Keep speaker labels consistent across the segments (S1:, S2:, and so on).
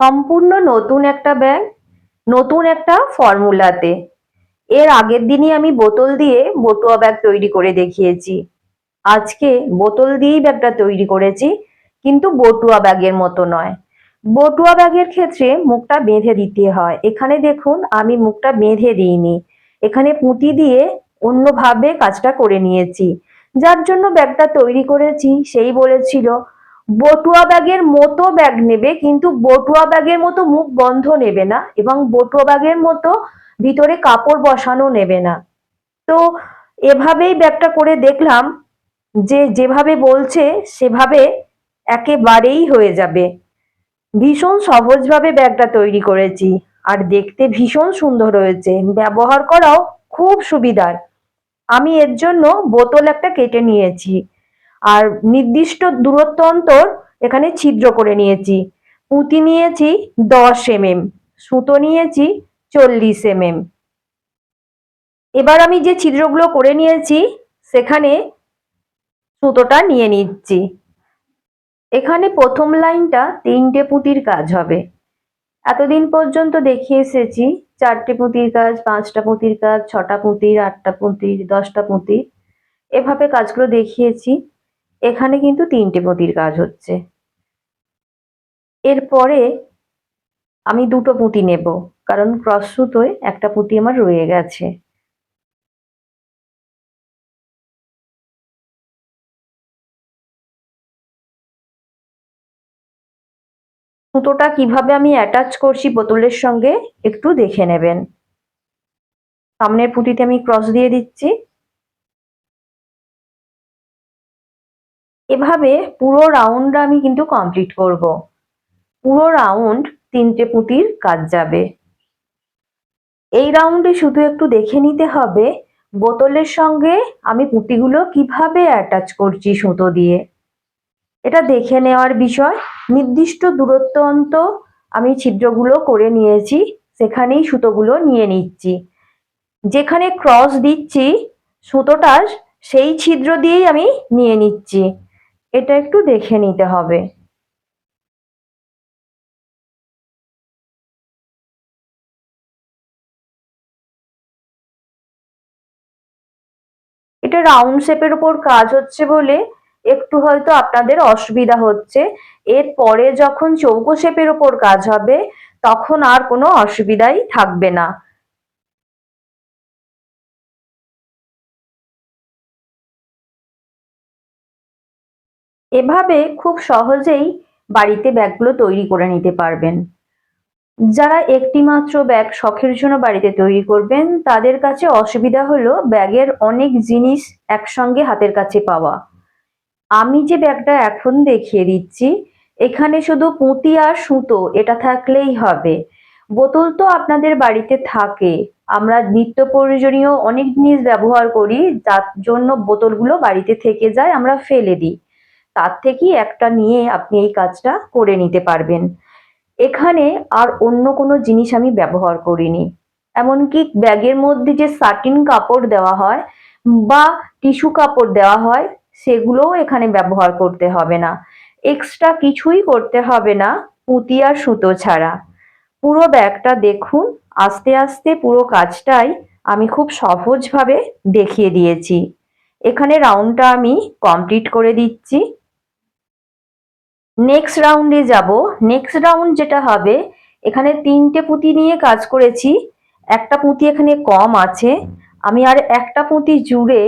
S1: সম্পূর্ণ নতুন একটা ব্যাগ, নতুন একটা ফর্মুলাতে। এর আগের দিনই আমি বোতল দিয়ে বটুয়া ব্যাগ তৈরি করে দেখিয়েছি। আজকে বোতল দিয়েই ব্যাগটা তৈরি করেছি, কিন্তু বটুয়া ব্যাগের মতো নয়। বটুয়া ব্যাগের ক্ষেত্রে মুখটা বেঁধে দিতে হয়। এখানে দেখুন, আমি মুখটা বেঁধে দিইনি। এখানে পুঁতি দিয়ে অন্যভাবে কাজটা করে নিয়েছি। যার জন্য ব্যাগটা তৈরি করেছি, সেই বলেছিল বটুয়া ব্যাগের মতো ব্যাগ নেবে, কিন্তু বটুয়া ব্যাগের মতো মুখ বন্ধ নেবে না এবং বটুয়া ব্যাগের মতো ভিতরে কাপড় বসানো নেবে না। তো এভাবেই ব্যাগটা করে দেখলাম যে যেভাবে বলছে সেভাবে একেবারেই হয়ে যাবে। ভীষণ সহজভাবে ব্যাগটা তৈরি করেছি আর দেখতে ভীষণ সুন্দর হয়েছে। ব্যবহার করাও খুব সুবিধার। আমি এর জন্য বোতল একটা কেটে নিয়েছি। আর নির্দিষ্ট দূরত্ব অন্তর এখানে ছিদ্র করে নিয়েছি। পুঁতি নিয়েছি দশ এম এম সুতো নিয়েছি চল্লিশ এম এম এবার আমি যে ছিদ্রগুলো করে নিয়েছি, সেখানে সুতোটা নিয়ে নিচ্ছি। এখানে প্রথম লাইনটা তিনটে পুঁতির কাজ হবে। এতদিন পর্যন্ত দেখিয়ে এসেছি, চারটে পুঁতির কাজ, পাঁচটা পুঁতির কাজ, ছটা পুঁতির, আটটা পুঁতির, দশটা পুঁতির। এভাবে কাজগুলো দেখিয়েছি। এখানে কিন্তু তিনটে পুঁতির কাজ হচ্ছে। এরপরে আমি দুটো পুঁতি নেব, কারণ ক্রস সুতোয় একটা পুঁতি আমার রয়ে গেছে। সুতোটা কীভাবে আমি অ্যাটাচ করছি বোতলের সঙ্গে একটু দেখে নেবেন। সামনের পুঁতিতে আমি ক্রস দিয়ে দিচ্ছি। এভাবে পুরো রাউন্ডটা আমি কিন্তু কমপ্লিট করব। পুরো রাউন্ড তিনটে পুঁতির কাজ যাবে। এই রাউন্ডে শুধু একটু দেখে নিতে হবে, বোতলের সঙ্গে আমি পুঁতিগুলো কীভাবে অ্যাটাচ করছি সুতো দিয়ে। এটা দেখে নেওয়ার বিষয়, নির্দিষ্ট দূরত্ব অন্ত আমি ছিদ্রগুলো করে নিয়েছি, সেখানেই সুতোগুলো নিয়ে নিচ্ছি। যেখানে ক্রস দিচ্ছি সুতোটা সেই ছিদ্র দিয়েই আমি নিয়ে নিচ্ছি। এটা একটু দেখে নিতে হবে। এটা রাউন্ড শেপের উপর কাজ হচ্ছে বলে একটু হয়তো আপনাদের অসুবিধা হচ্ছে। এর পরে যখন চৌকো শেপের উপর কাজ হবে, তখন আর কোনো অসুবিধাই থাকবে না। এভাবে খুব সহজেই বাড়িতে ব্যাগগুলো তৈরি করে নিতে পারবেন। যারা একটি মাত্র ব্যাগ শখের জন্য বাড়িতে তৈরি করবেন, তাদের কাছে অসুবিধা হলো ব্যাগের অনেক জিনিস একসঙ্গে হাতের কাছে পাওয়া। আমি যে ব্যাগটা এখন দেখিয়ে দিচ্ছি, এখানে শুধু পুঁতি আর সুতো, এটা থাকলেই হবে। বোতল তো আপনাদের বাড়িতে থাকে। আমরা নিত্য প্রয়োজনীয় অনেক জিনিস ব্যবহার করি, যার জন্য বোতলগুলো বাড়িতে থেকে যায়, আমরা ফেলে দিই। তার থেকেই একটা নিয়ে আপনি এই কাজটা করে নিতে পারবেন। এখানে আর অন্য কোনো জিনিস আমি ব্যবহার করিনি। এমনকি ব্যাগের মধ্যে যে সাটিন কাপড় দেওয়া হয় বা টিস্যু কাপড় দেওয়া হয়, সেগুলোও এখানে ব্যবহার করতে হবে না। এক্সট্রা কিছুই করতে হবে না, পুঁতি আর সুতো ছাড়া। পুরো ব্যাগটা দেখুন, আস্তে আস্তে পুরো কাজটাই আমি খুব সহজভাবে দেখিয়ে দিয়েছি। এখানে রাউন্ডটা আমি কমপ্লিট করে দিচ্ছি। নেক্সট রাউন্ডে যাব। নেক্সট রাউন্ড যেটা হবে, এখানে তিনটে পুঁতি নিয়ে কাজ করেছি। একটা পুঁতি এখানে কম আছে। আমি আর একটা পুঁতি জুড়ে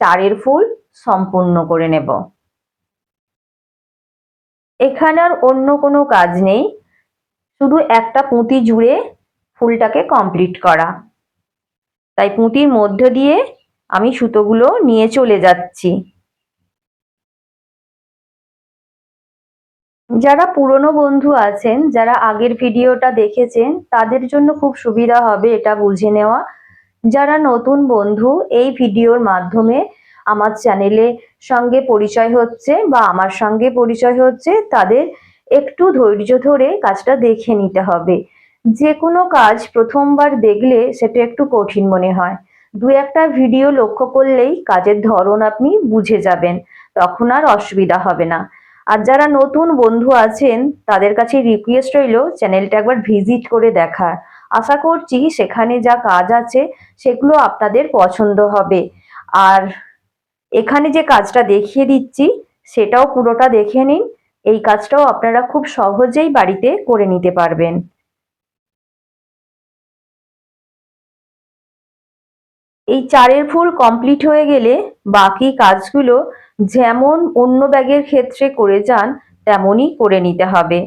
S1: চারের ফুল সম্পূর্ণ করে নেব। এখানে আর অন্য কোনো কাজ নেই। শুধু একটা পুঁতি জুড়ে ফুলটাকে কমপ্লিট করা। তাই পুঁতির মধ্য দিয়ে আমি সুতোগুলো নিয়ে চলে যাচ্ছি। যারা পুরনো বন্ধু আছেন, যারা আগের ভিডিওটা দেখেছেন, তাদের জন্য খুব সুবিধা হবে এটা বুঝে নেওয়া। যারা নতুন বন্ধু, এই ভিডিওর মাধ্যমে আমার চ্যানেলের সঙ্গে পরিচয় হচ্ছে বা আমার সঙ্গে পরিচয় হচ্ছে, তাদের একটু ধৈর্য ধরে কাজটা দেখে নিতে হবে। যে কোনো কাজ প্রথমবার দেখলে সেটা একটু কঠিন মনে হয়। দু একটা ভিডিও লক্ষ্য করলেই কাজের ধরন আপনি বুঝে যাবেন, তখন আর অসুবিধা হবে না। আর যারা নতুন বন্ধু আছেন, তাদের কাছে রিকোয়েস্ট রইল চ্যানেলটা একবার ভিজিট করে দেখা। আশা করছি সেখানে যা কাজ আছে, সেগুলো আপনাদের পছন্দ হবে। আর এখানে যে কাজটা দেখিয়ে দিচ্ছি, সেটাও পুরোটা দেখে নিন। এই কাজটাও আপনারা খুব সহজেই বাড়িতে করে নিতে পারবেন। এই চারের ফুল কমপ্লিট হয়ে গেলে বাকি কাজগুলো যেমন অন্য ব্যাগের ক্ষেত্রে করে যান, তেমনই করে নিতে হবে।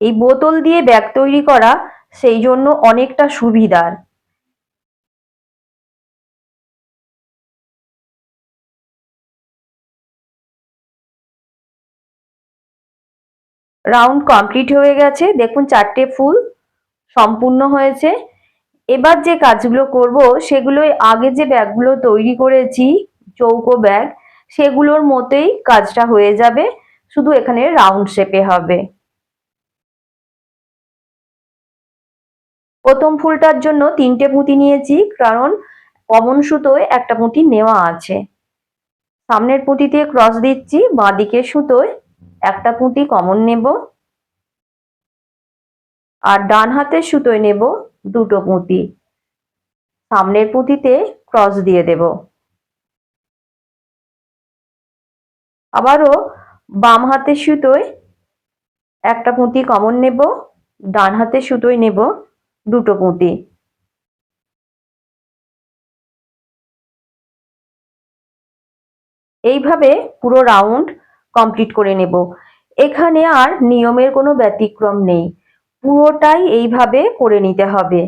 S1: এই বোতল দিয়ে ব্যাগ তৈরি করা সেই জন্য অনেকটা সুবিধার। রাউন্ড কমপ্লিট হয়ে গেছে। দেখুন চারটে ফুল সম্পূর্ণ হয়েছে। এবার যে কাজগুলো করব সেগুলো আগে যে ব্যাগগুলো তৈরি করেছি, চৌকো ব্যাগ, সেগুলোর মতোই কাজটা হয়ে যাবে। শুধু এখানে রাউন্ড শেপে হবে। প্রথম ফুলটার জন্য তিনটে পুঁতি নিয়েছি, কারণ কমন সুতোয় একটা পুঁতি নেওয়া আছে। সামনের পুঁতিতে ক্রস দিচ্ছি বাঁ দিকের সুতোয় একটা পুঁতি কমন নেব। আর ডান হাতের সুতোয় নেব দুটো পুঁতি। সামনের পুঁতিতে ক্রস দিয়ে দেব। আবারও বাম হাতের সুতোয় একটা পুঁতি কমন নেব, ডান হাতের সুতোয় নেব দুটো পুঁতি। এইভাবে পুরো রাউন্ড কমপ্লিট করে নেব। এখানে আর নিয়মের কোনো ব্যতিক্রম নেই। পুরোটাই এইভাবে করে নিতে হবে।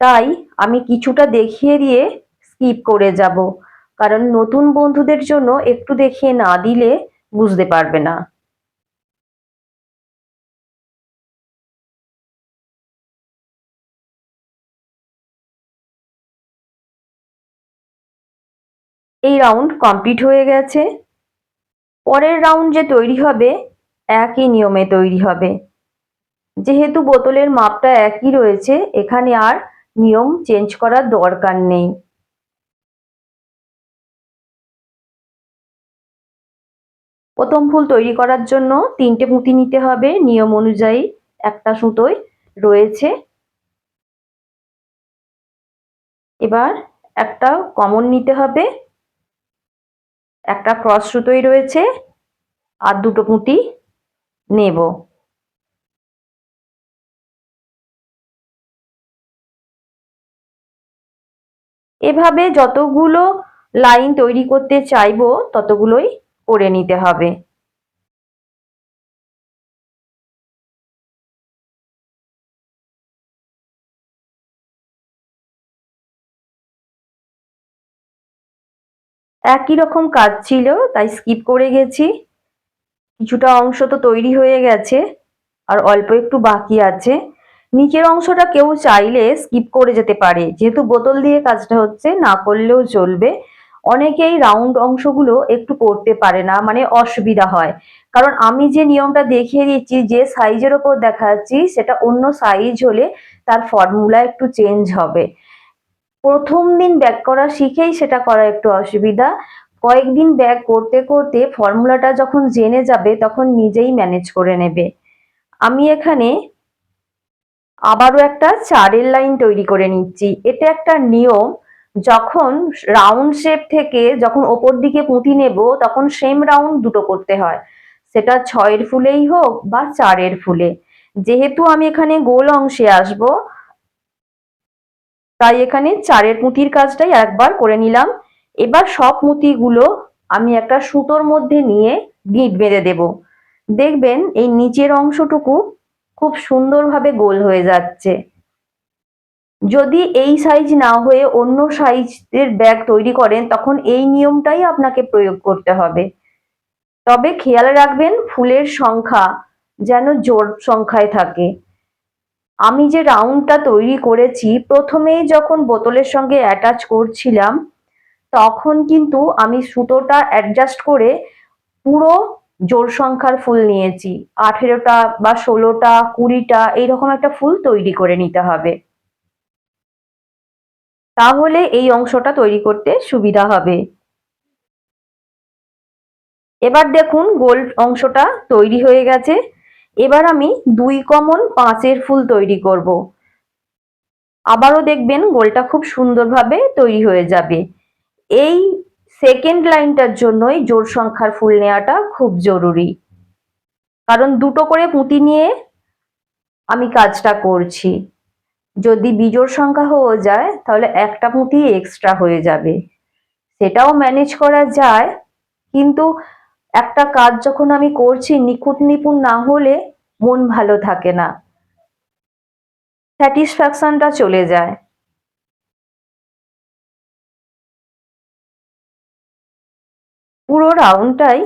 S1: তাই আমি কিছুটা দেখিয়ে দিয়ে স্কিপ করে যাব। কারণ নতুন বন্ধুদের জন্য একটু দেখিয়ে না দিলে বুঝতে পারবে না। এই রাউন্ড কমপ্লিট হয়ে গেছে। পরের রাউন্ড যে তৈরি হবে, একই নিয়মে তৈরি হবে। যেহেতু বোতলের মাপটা একই রয়েছে, এখানে আর নিয়ম চেঞ্জ করার দরকার নেই। প্রথম ফুল তৈরি করার জন্য তিনটে পুঁতি নিতে হবে। নিয়ম অনুযায়ী একটা সুতোয় রয়েছে। এবার একটা কমন নিতে হবে। একটা ক্রস সুতোই রয়েছে। আর দুটো পুঁতি নেব। এভাবে যতগুলো লাইন তৈরি করতে চাইব, ততগুলোই করে নিতে হবে। একই রকম কাজ ছিল, তাই স্কিপ করে গেছি। কিছুটা অংশ তো তৈরি হয়ে গেছে, আর অল্প একটু বাকি আছে। নিচের অংশটা কেউ চাইলে স্কিপ করে যেতে পারে। যেহেতু বোতল দিয়ে কাজটা হচ্ছে, না করলেও চলবে। অনেকেই রাউন্ড অংশগুলো একটু করতে পারে না মানে অসুবিধা হয়। কারণ আমি যে নিয়মটা দেখিয়ে দিচ্ছি, যে সাইজের ওপর দেখাচ্ছি, সেটা অন্য সাইজ হলে তার ফর্মুলা একটু চেঞ্জ হবে। প্রথম দিন ব্যাক করা শিখেই সেটা করা একটু অসুবিধা। কয়েকদিন ব্যাক করতে করতে ফর্মুলাটা যখন জেনে যাবে, তখন নিজেই ম্যানেজ করে নেবে। আমি এখানে আবারও একটা চারের লাইন তৈরি করে নিচ্ছি। এটা একটা নিয়ম, যখন রাউন্ড শেপ থেকে যখন ওপর দিকে পুঁতি নেব, তখন সেম রাউন্ড দুটো করতে হয়। সেটা ছয়ের ফুলেই হোক বা চারের ফুলে। যেহেতু আমি এখানে গোল অংশে আসব, তাই এখানে চারের পুঁতির কাজটাই একবার করে নিলাম। এবার সব পুঁতিগুলো আমি একটা সুতোর মধ্যে নিয়ে গিঁট বেঁধে দেব। দেখবেন এই নিচের অংশটুকু খুব সুন্দরভাবে গোল হয়ে যাচ্ছে। যদি এই সাইজ না হয়ে অন্য সাইজের ব্যাগ তৈরি করেন, তখন এই নিয়মটাই আপনাকে প্রয়োগ করতে হবে। তবে খেয়াল রাখবেন, ফুলের সংখ্যা যেন জোর সংখ্যায় থাকে। আমি যে রাউন্ডটা তৈরি করেছি, প্রথমেই যখন বোতলের সঙ্গে অ্যাটাচ করছিলাম, তখন কিন্তু আমি সুতোটা অ্যাডজাস্ট করে পুরো জোর সংখ্যার ফুল নিয়েছি। আঠেরোটা বা ষোলোটা, কুড়িটা, এইরকম একটা ফুল তৈরি করে নিতে হবে। তাহলে এই অংশটা তৈরি করতে সুবিধা হবে। এবার দেখুন গোল অংশটা তৈরি হয়ে গেছে। এবার আমি দুই কমন পাঁচের ফুল তৈরি করব। আবারও দেখবেন গোলটা খুব সুন্দরভাবে তৈরি হয়ে যাবে। এই সেকেন্ড লাইনটার জন্যই জোর সংখ্যার ফুল নেওয়াটা খুব জরুরি। কারণ দুটো করে পুঁতি নিয়ে আমি কাজটা করছি। যদি বিজোড় সংখ্যা হয়ে যায়, তাহলে একটা পুঁতি এক্সট্রা হয়ে যাবে। সেটাও ম্যানেজ করা যায়, কিন্তু একটা কাজ যখন আমি করছি নিখুঁত নিপুণ না হলে মন ভালো থাকে না। স্যাটিসফ্যাকশনটা চলে যায়। পুরো রাউন্ডটাই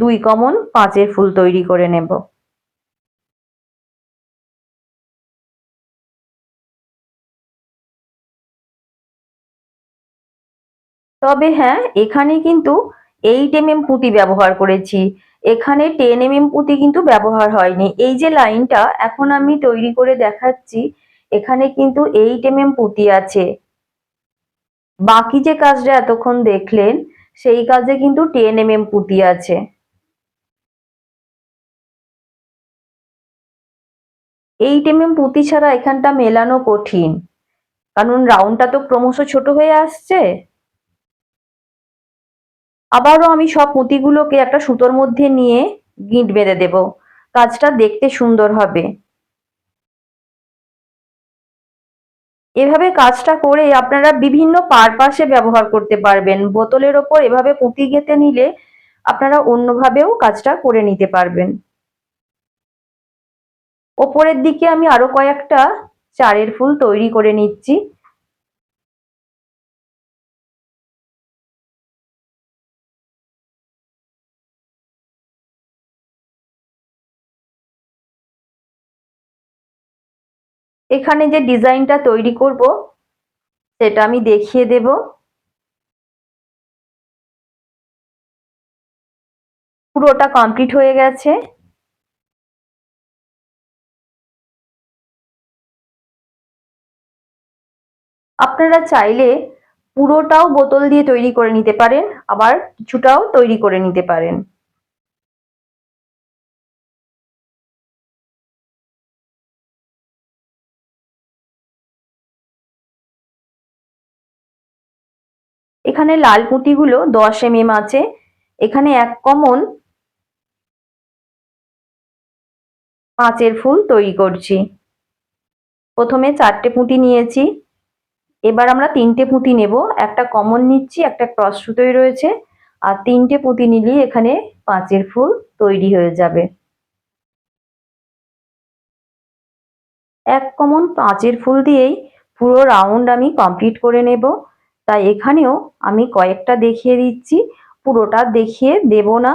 S1: দুই কমন পাঁচের ফুল তৈরি করে নেব। তবে হ্যাঁ এখানে কিন্তু এইট এম এম পুঁতি ব্যবহার করেছি। এখানে টেন এম এম পুঁতি কিন্তু ব্যবহার হয়নি। এই যে লাইনটা এখন আমি তৈরি করে দেখাচ্ছি, এখানে কিন্তু এইট এম এম পুঁতি আছে। বাকি যে কাজটা এতক্ষণ দেখলেন সেই কাজে কিন্তু টেন এম এম পুঁতি আছে। এইট এম এম পুঁতি ছাড়া এখানটা মেলানো কঠিন। কারণ রাউন্ডটা তো ক্রমশ ছোট হয়ে আসছে। আবারও আমি সব পুঁতিগুলোকে একটা সুতোর মধ্যে নিয়ে গিঁট বেঁধে দেব। কাজটা দেখতে সুন্দর হবে। এভাবে কাজটা করে আপনারা বিভিন্ন পারপাসে ব্যবহার করতে পারবেন। বোতলের ওপর এভাবে পুঁতি গেঁথে নিলে আপনারা অন্যভাবেও কাজটা করে নিতে পারবেন। ওপরের দিকে আমি আরও কয়েকটা চারের ফুল তৈরি করে নিচ্ছি। এখানে যে ডিজাইনটা তৈরি করব, সেটা আমি দেখিয়ে দেব। পুরোটা কমপ্লিট হয়ে গেছে। আপনারা চাইলে পুরোটাও বোতল দিয়ে তৈরি করে নিতে পারেন, আবার কিছুটাও তৈরি করে নিতে পারেন। এখানে লাল পুঁতিগুলো দশ এম এম আছে। এখানে এক কমন পাঁচের ফুল তৈরি করছি। প্রথমে চারটে পুঁতি নিয়েছি। এবার আমরা তিনটে পুঁতি নেব। একটা কমন নিচ্ছি, একটা ক্রস সুতোই রয়েছে। আর তিনটে পুঁতি নিলেই এখানে পাঁচের ফুল তৈরি হয়ে যাবে। এক কমন পাঁচের ফুল দিয়েই পুরো রাউন্ড আমি কমপ্লিট করে নেব। তাই এখানেও আমি কয়েকটা দেখিয়ে দিচ্ছি। পুরোটা দেখিয়ে দেব না।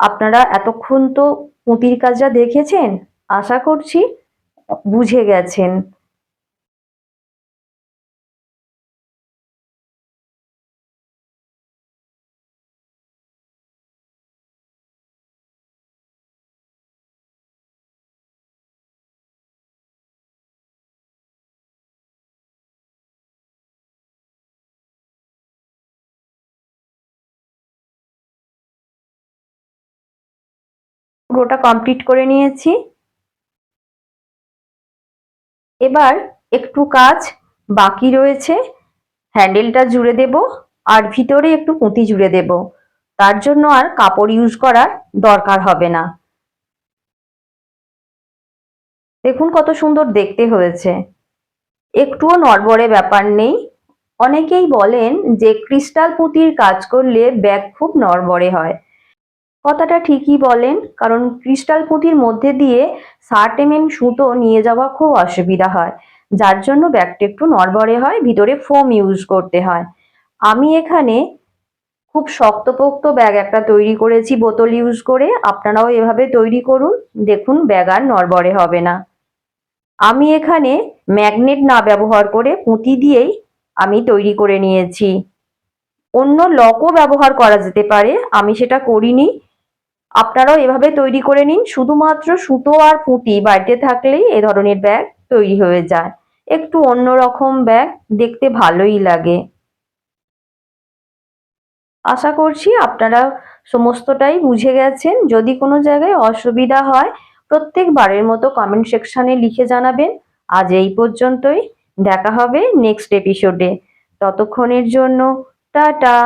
S1: আপনারা এতক্ষণ তো পুঁতির কাজটা দেখেছেন? আশা করছি বুঝে গেছেন। পুরোটা কমপ্লিট করে নিয়েছি। এবার একটু কাজ বাকি রয়েছে। হ্যান্ডেলটা জুড়ে দেব আর ভিতরে একটু পুঁতি জুড়ে দেব। তার জন্য আর কাপড় ইউজ করার দরকার হবে না। দেখুন কত সুন্দর দেখতে হয়েছে। একটুও নড়বড়ে ব্যাপার নেই। অনেকেই বলেন যে ক্রিস্টাল পুঁতির কাজ করলে ব্যাগ খুব নড়বড়ে হয়। কথাটা ঠিকই বলেন, কারণ ক্রিস্টাল পুঁতির মধ্যে দিয়ে ষাট এম এম সুতো নিয়ে যাওয়া খুব অসুবিধা হয়। যার জন্য ব্যাগটা একটু নড়বড়ে হয়, ভিতরে ফোম ইউজ করতে হয়। আমি এখানে খুব শক্তপোক্ত ব্যাগ একটা তৈরি করেছি, বোতল ইউজ করে। আপনারাও এভাবে তৈরি করুন। দেখুন, ব্যাগ আর নড়বড়ে হবে না। আমি এখানে ম্যাগনেট না ব্যবহার করে পুঁতি দিয়েই আমি তৈরি করে নিয়েছি। অন্য লকও ব্যবহার করা যেতে পারে। আমি সেটা করিনি। আপনারাও এভাবে তৈরি করে নিন। শুধুমাত্র সুতো আর পুঁতি বাড়িতে থাকলেই এ ধরনের ব্যাগ তৈরি হয়ে যায়। একটু অন্যরকম ব্যাগ দেখতে ভালোই লাগে। আশা করছি আপনারা সমস্তটাই বুঝে গেছেন। যদি কোনো জায়গায় অসুবিধা হয়, প্রত্যেকবারের মতো কমেন্ট সেকশানে লিখে জানাবেন। আজ এই পর্যন্তই। দেখা হবে নেক্সট এপিসোডে ততক্ষণের জন্য, টাটা!